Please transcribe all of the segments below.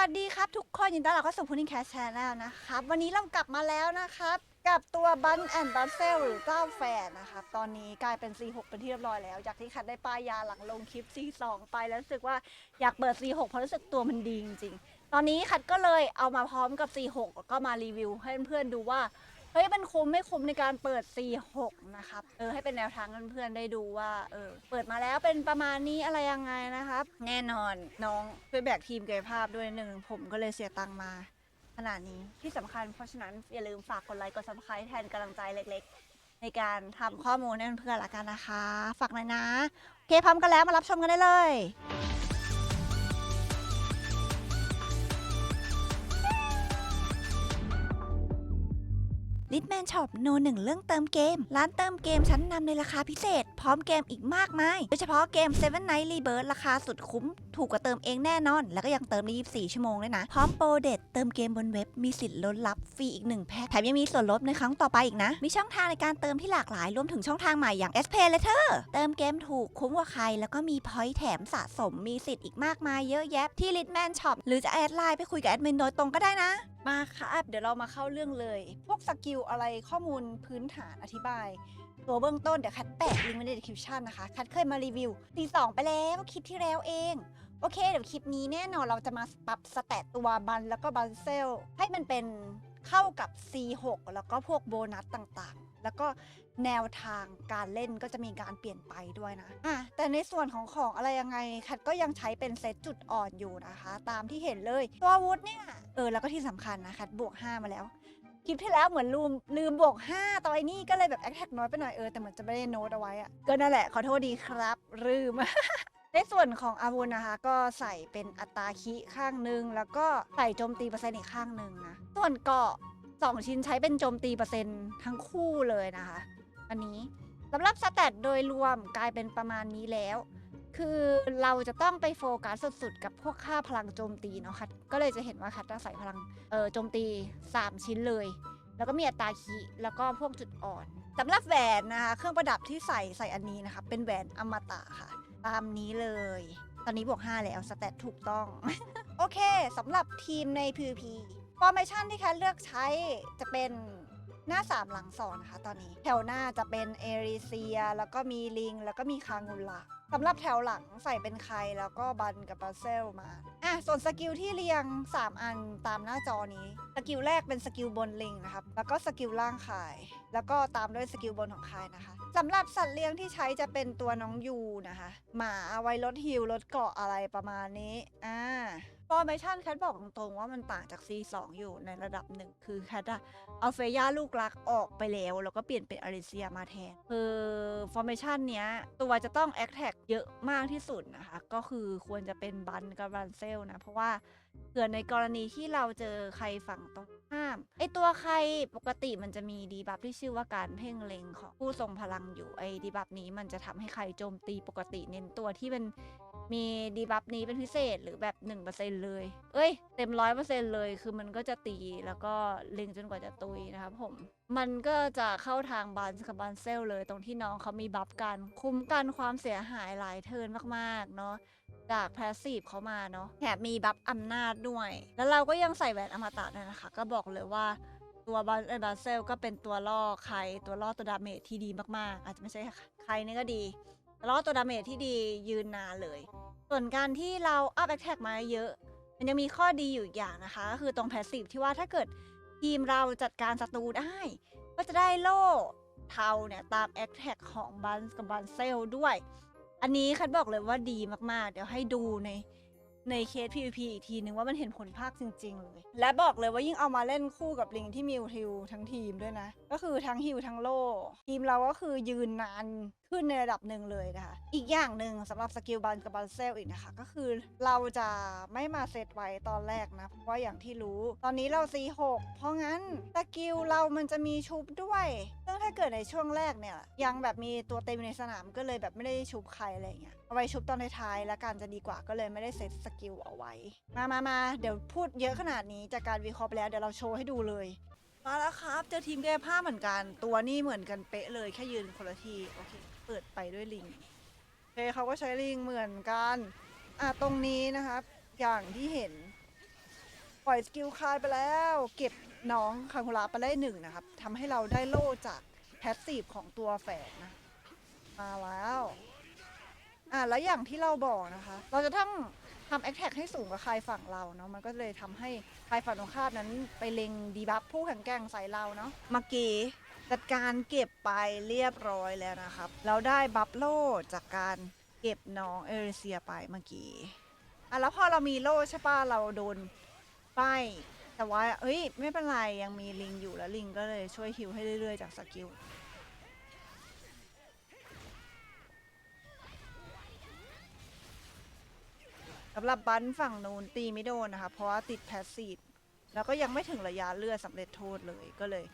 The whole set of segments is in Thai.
วัสดีครับทุกคนยินดีต้อนรับเข้าสู่พูนิ่งแคชแชนแนลนะครับ วันนี้เรากลับมาแล้วนะครับ กับตัวบันแอนด์บัสเซลหรือเจ้าแฟนนะครับ ตอนนี้กลายเป็น C6 เป็นที่เรียบร้อยแล้ว จากที่คัดได้ป้ายยาหลังลงคลิป C2 ไปแล้วรู้สึกว่าอยากเปิด C6 เพราะรู้สึกตัวมันดีจริงๆ ตอนนี้คัดก็เลยเอามาพร้อมกับ C6 แล้วก็มารีวิวให้เพื่อนๆดูว่า เฮ้ยมันคุ้มไม่คุ้มในการเปิด C6 นะครับ เออให้เป็นแนวทางเพื่อนๆได้ดูว่า เออ เปิดมาแล้วเป็นประมาณนี้อะไรยังไงนะครับ แน่นอนน้องช่วยแบกทีมกายภาพด้วยหนึ่ง ผมก็เลยเสียตังค์มาขนาดนี้ที่สำคัญเพราะฉะนั้นอย่าลืมฝากกดไลค์กดซับสไครต์แทนกำลังใจเล็กๆ ในการทำข้อมูลให้เพื่อนๆละกันนะคะ ฝากหน่อยนะ โอเคพร้อมกันแล้วมารับชมกันได้เลย ลิทแมนช็อปโนหนึ่งเรื่องเติมเกม ร้านเติมเกมชั้นนำในราคาพิเศษ พร้อมเกมอีกมากมาย โดยเฉพาะเกม Seven Night Rebirth ราคาสุดคุ้ม ถูกกว่าเติมเองแน่นอน แล้วก็ยังเติมได้24 ชั่วโมงด้วยนะ พร้อมโปรเด็ดเติมเกมบนเว็บมีสิทธิ์ลดรับฟรีอีก 1 แพ็คแถมยังมีส่วนลดในครั้งต่อไปอีกนะ มีช่องทางในการเติมที่หลากหลายรวมถึงช่องทางใหม่อย่าง S Pay Later เติมเกมถูกคุ้มกว่าใคร แล้วก็มีพอยต์แถมสะสมมีสิทธิ์อีกมากมายเยอะแยะที่ Litman Shop หรือจะแอดไลน์ไปคุยกับแอดมินโดยตรงก็ได้นะมาครับเดี๋ยวเรามาเข้าเรื่องเลย พวกสกิลอะไรข้อมูลพื้นฐานอธิบาย ตัวเบื้องต้นเดี๋ยวคัดแปะลิงก์ไว้ใน description นะคะ คัดเคยมารีวิวตีสองไปแล้วคลิปที่แล้วเอง โอเค เดี๋ยวคลิปนี้แน่นอนเราจะมาปรับสแตตตัวบันแล้วก็บันเซลให้มันเป็น เข้ากับ C6 แล้วก็พวกโบนัสต่างๆ แล้วก็แนวทางการเล่นก็จะมีการเปลี่ยนไปด้วยนะอะแต่ในส่วนของของอะไรยังไงคัดก็ยังใช้เป็นเซตจุดอ่อนอยู่นะคะ ตามที่เห็นเลย ตัววุธเนี่ยเออแล้วก็ที่สำคัญนะคัดบวก 5 มาแล้วคลิปที่แล้วเหมือนลืมลืมบวก 5ต่อไอ้นี่ก็เลยแบบแอคแท็กน้อยไปหน่อยเออแต่เหมือนจะไม่ได้โน้ตเอาไว้อะก็นั่นแหละขอโทษดีครับลืม ในส่วนของอาวุธนะคะ ก็ใส่เป็นอัตราคิข้างหนึ่งแล้วก็ใส่โจมตีเปอร์เซ็นต์อีกข้างหนึ่งนะ ส่วนเกาะสองชิ้นใช้เป็นโจมตีเปอร์เซ็นต์ทั้งคู่เลยนะคะ อันนี้สำหรับสแตทโดยรวมกลายเป็นประมาณนี้แล้ว คือเราจะต้องไปโฟกัสสุดๆ กับพวกค่าพลังโจมตีเนาะคัดก็เลยจะเห็นว่าคัดต้ใส่พลังเออโจมตี 3 ชิ้นเลย แล้วก็มีอัตราคีแล้วก็พวกจุดอ่อนสำหรับแหวนนะคะ เครื่องประดับที่ใส่ใส่อันนี้นะคะ เป็นแหวนอมตะค่ะ ตามนี้เลย ตอนนี้บวก 5 แล้วสแตทถูกต้อง โอเคสำหรับทีมใน PVP ฟอร์เมชันที่แคทเลือกใช้จะเป็นหน้า 3 หลังสองนะคะตอนนี้ แถวหน้าจะเป็นเอริเซีย แล้วก็มีลิง แล้วก็มีคางูลา สำหรับแถวหลังใส่เป็นใครแล้วก็บันกับบาเซลมา อะ ส่วนสกิลที่เรียง 3 อันตามหน้าจอนี้ สกิลแรกเป็นสกิลบนลิงนะครับ แล้วก็สกิลล่างคาย แล้วก็ตามด้วยสกิลบนของคายนะคะสำหรับสัตว์เลี้ยงที่ใช้จะเป็นตัวน้องยูนะคะ หมาเอาไว้ลดฮิลลดเกาะอะไรประมาณนี้ อ่า ฟอร์เมชันแคทบอกตรงๆว่ามันต่างจาก C2 อยู่ในระดับหนึ่งคือแคทอะเอาเฟย่าลูกรักออกไปแล้ว แล้วก็เปลี่ยนเป็นอาริเซียมาแทน คือฟอร์เมชันเนี้ย ตัวจะต้องแอคแท็กเยอะมากที่สุดนะคะ ก็คือควรจะเป็นบันกับบันเซลนะ เพราะว่าเผื่อในกรณีที่เราเจอใครฝั่งตรงข้าม ไอตัวใครปกติมันจะมีดีบัฟที่ชื่อว่าการเพ่งเล็งของผู้ทรงพลังอยู่ไอดีบัฟนี้มันจะทำให้ใครโจมตีปกติเน้นตัวที่เป็น มีดีบัฟนี้เป็นพิเศษหรือแบบ 1%เลย เอ้ย เต็มร้อยเปอร์เซ็นเลย คือมันก็จะตีแล้วก็เล็งจนกว่าจะตุยนะครับผม มันก็จะเข้าทางบันกับบานเซลเลยตรงที่น้องเขามีบัฟกัน คุ้มกันความเสียหายหลายเทิร์นมากๆ เนาะจากแพสซีฟเขามาเนาะแถมมีบัฟอำนาจด้วย แล้วเราก็ยังใส่แหวนอมตะด้วยนะคะ ก็บอกเลยว่าตัวบันบาเซลก็เป็นตัวล่อใครตัวล่อตัวดาเมจที่ดีมากๆ อาจจะไม่ใช่ใครนี่ก็ดี ล่อตัวดาเมจที่ดียืนนานเลย ส่วนการที่เราอัพแอคแท็กมาเยอะ มันยังมีข้อดีอยู่อีกอย่างนะคะ ก็คือตรงแพสซีฟที่ว่าถ้าเกิดทีมเราจัดการศัตรูได้ ก็จะได้โล่เทาเนี่ยตามแอคแท็กของบันกับบันเซลด้วย อันนี้คัดบอกเลยว่าดีมากๆ เดี๋ยวให้ดูใน ในเคส PVP อีกทีนึงว่ามันเห็นผลภาคจริง ๆ เลย และบอกเลยว่ายิ่งเอามาเล่นคู่กับลิงที่มิวทิวทั้งทีมด้วยนะ ก็คือทั้งฮิวทั้งโล่ทีมเราก็คือยืนนานขึ้นในระดับหนึ่งเลยนะคะ อีกอย่างหนึ่งสำหรับสกิลบันกับบันเซลอีกนะคะ ก็คือเราจะไม่มาเซตไว้ตอนแรกนะ เพราะว่าอย่างที่รู้ ตอนนี้เรา C6 เพราะงั้นสกิลเรามันจะมีชุบด้วยซึ่งถ้าเกิดในช่วงแรกเนี่ยยังแบบมีตัวเต็มในสนามก็เลยแบบไม่ได้ชุบใครอะไรอย่างเงี้ย เอาไว้ชุบตอนท้ายๆแล้วกันจะดีกว่าก็เลยไม่ได้เซตสกิลเอาไว้ มามามาเดี๋ยวพูดเยอะขนาดนี้จากการวิเคราะห์ไปแล้วเดี๋ยวเราโชว์ให้ดูเลย มาแล้วครับเจอทีมแก้ผ้าเหมือนกัน ตัวนี่เหมือนกันเป๊ะเลยแค่ยืนคนละทีโอเค เปิดไปด้วยลิงโอเคเขาก็ใช้ลิงเหมือนกันอะตรงนี้นะครับอย่างที่เห็น ปล่อยสกิลคายไปแล้ว เก็บน้องคังคุระไปได้หนึ่งนะครับทำให้เราได้โล่จากแพสซีฟของตัวแฝดนะ มาแล้ว อะแล้วอย่างที่เราบอกนะคะ เราจะต้องทำแอคแท็กให้สูงกว่าใครฝั่งเราเนาะมันก็เลยทำให้ใครฝั่งตรงข้ามนั้นไปเล็งดีบัฟผู้แข่งแกร่งใส่เราเนาะเมื่อกี้จัดการเก็บไปเรียบร้อยแล้วนะครับ เราได้บัฟโล่จากการเก็บน้องเอริเซียไปเมื่อกี้อะแล้วพอเรามีโล่ใช่ปะเราโดนป้ายแต่ว่าเอ้ย ไม่เป็นไร ยังมีลิงอยู่แล้วลิงก็เลยช่วยฮิวให้เรื่อยๆจากสกิล สำหรับบันฝั่งนู้นตีไม่โดนนะคะ เพราะว่าติดแพสซีฟแล้วก็ยังไม่ถึงระยะเลือดสำเร็จโทษเลยก็เลย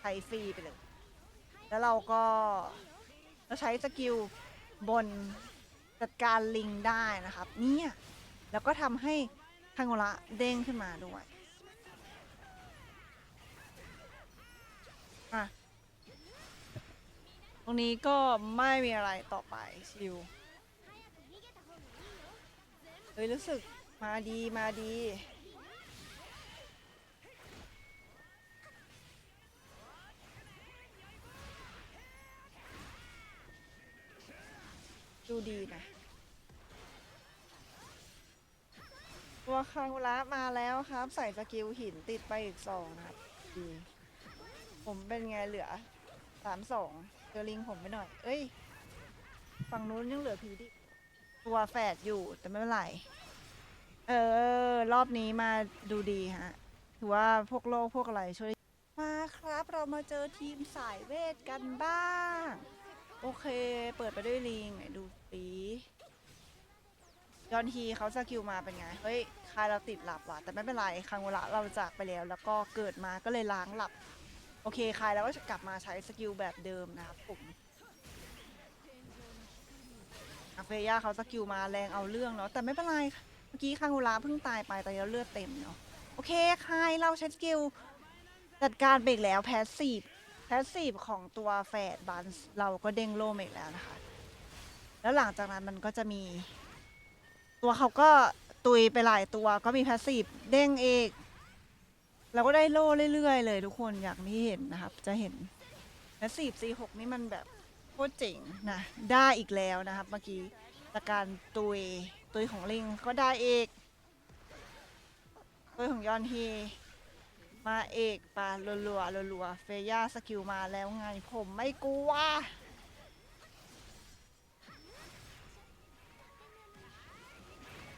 ใช้ฟรีไปเลย แล้วเราก็เราใช้สกิลบนจัดการลิงได้นะครับเนี่ยแล้วก็ทำให้คังโงระเด้งขึ้นมาด้วยอะตรงนี้ก็ไม่มีอะไรต่อไปชิว เฮ้ยรู้สึกมาดีมาดีดูดีนะตัวคังระมาแล้วครับ ใส่สกิลหินติดไปอีกสองนะครับดีผมเป็นไงเหลือสามสองเจอลิงผมไปหน่อย เอ้ย ฝั่งนู้นยังเหลือพีดิ ตัวแฝดอยู่แต่ไม่เป็นไร เออ รอบนี้มาดูดีฮะ ถือว่าพวกโลกพวกอะไรช่วย มาครับเรามาเจอทีมสายเวทกันบ้าง โอเค เปิดไปด้วยลิงไหนดูปียอนทีเขาสกิลมาเป็นไง เฮ้ยคายเราติดหลับว่ะ แต่ไม่เป็นไรครั้งเวลาเราจากไปแล้ว แล้วก็เกิดมาก็เลยล้างหลับ โอเคคายแล้วก็กลับมาใช้สกิลแบบเดิมนะครับผม อาเฟย่าเขาสกิลมาแรงเอาเรื่องเนาะแต่ไม่เป็นไรเมื่อกี้คางุระเพิ่งตายไปแต่ยังเลือดเต็มเนาะโอเคคายเราใช้สกิลจัดการไปอีกแล้วแพสซีฟแพสซีฟของตัวแฝดบันส์เราก็เด้งโล่มาอีกแล้วนะคะ แล้วหลังจากนั้นมันก็จะมี ตัวเขาก็ตุยไปหลายตัวก็มีแพสซีฟเด้งเอกเราก็ได้โล่เรื่อยๆเลยทุกคนอย่างที่เห็นนะครับ จะเห็นแพสซีฟ C6 นี่มันแบบ โคตรเจ๋งนะได้อีกแล้วนะครับเมื่อกี้จากการตุยตุยของลิงก็ได้เอกตุยของยอนฮีมาเอกปาลัวลัวๆรัวเฟย่าสกิลมาแล้วไงผมไม่กลัว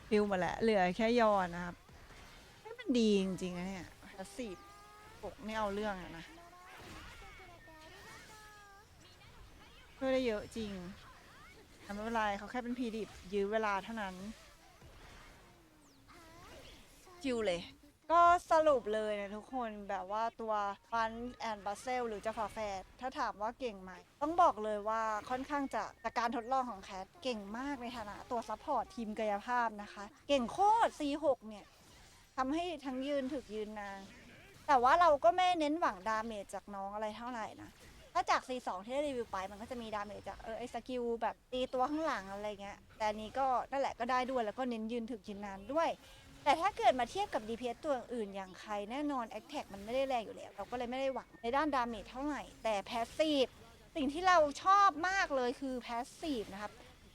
ฟิวมาแล้วเหลือแค่ยอนนะครับให้มันดีจริงๆนะเนี่ยสซีฟปกไม่เอาเรื่องอะนะ ช่วยได้เยอะจริงแต่ไม่เป็นไรเขาแค่เป็นพีดิบยื้อเวลาเท่านั้นจิวเลย ก็สรุปเลยนะทุกคนแบบว่าตัวฟันแอนบัสเซลหรือจะฝาแฝดถ้าถามว่าเก่งไหม ต้องบอกเลยว่าค่อนข้างจะจากการทดลองของแคทเก่งมากในฐานะตัวซัพพอร์ตทีมกายภาพนะคะ เก่งโคตร C6 เนี่ยทำให้ทั้งยืนถึกยืนนานแต่ว่าเราก็ไม่เน้นหวังดาเมจจากน้องอะไรเท่าไหร่นะ ถ้าจาก C2 ที่ได้รีวิวไปมันก็จะมีดาเมจจากเออไอสกิลแบบตีตัวข้างหลังอะไรเงี้ย แต่อันนี้ก็นั่นแหละก็ได้ด้วยแล้วก็เน้นยืนถึกยืนนานด้วย แต่ถ้าเกิดมาเทียบกับ DPS ตัวอื่นอย่างใครแน่นอน a c t a c มันไม่ได้แรงอยู่แล้ว เราก็เลยไม่ได้หวังในด้านดาเมจเท่าไหร่ แต่ Passive สิ่งที่เราชอบมากเลยคือ Passive นะครับ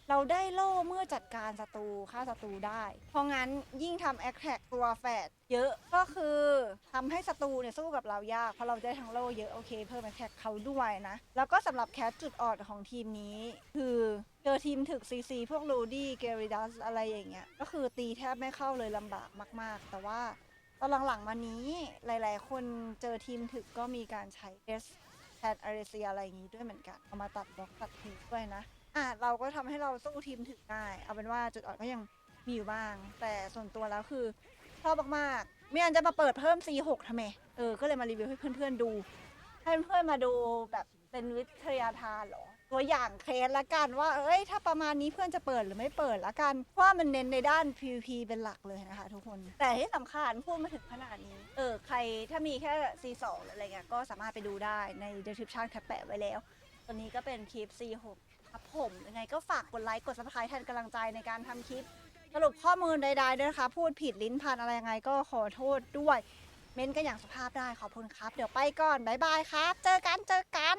เราได้โล่เมื่อจัดการศัตรูฆ่าศัตรูได้ เพราะงั้นยิ่งทำแอคแท็กตัวแฝดเยอะก็คือทำให้ศัตรูเนี่ยสู้กับเรายากเพราะเราได้ทั้งโล่เยอะโอเคเพิ่มแอคแท็กเขาด้วยนะ แล้วก็สำหรับแคทจุดอ่อนของทีมนี้ คือเจอทีมถึกซีซีพวกลูดี้เกริดัสอะไรอย่างเงี้ยก็คือตีแทบไม่เข้าเลยลำบากมาก ๆ แต่ว่าตอนหลังๆมานี้หลาย ๆ คนเจอทีมถึกก็มีการใช้เอสแทนอาริเซียอะไรอย่างนี้ด้วยเหมือนกันเอามาตัดบล็อกตัดทีด้วยนะ อะเราก็ทำให้เราสู้ทีมถึงได้ เอาเป็นว่าจุดอ่อนก็ยังมีอยู่บ้าง แต่ส่วนตัวแล้วคือชอบมากๆไม่งั้นจะมาเปิดเพิ่ม C6 ทำไม เออ ก็เลยมารีวิวให้เพื่อนๆดู ให้เพื่อนๆมาดูแบบเป็นวิทยาทานหรอ ตัวอย่างเคสละกันว่า เอ้ย ถ้าประมาณนี้เพื่อนจะเปิดหรือไม่เปิดละกัน เพราะว่ามันเน้นในด้าน PVP เป็นหลักเลยนะคะทุกคน แต่ที่สำคัญพูดมาถึงขนาดนี้ เออ ใครถ้ามีแค่ C2 หรืออะไรเงี้ย ก็สามารถไปดูได้ใน description แคปแปะไว้แล้วตอนนี้ก็เป็นคลิป C6 ครับผมยังไงก็ฝากกดไลค์กด subscribe แทนกำลังใจในการทำคลิป สรุปข้อมูลใดๆด้วยนะคะ พูดผิดลิ้นพันอะไรยังไงก็ขอโทษด้วย เม้นกันอย่างสุภาพได้ขอบคุณครับ เดี๋ยวไปก่อน บ๊ายบายครับ เจอกันเจอกัน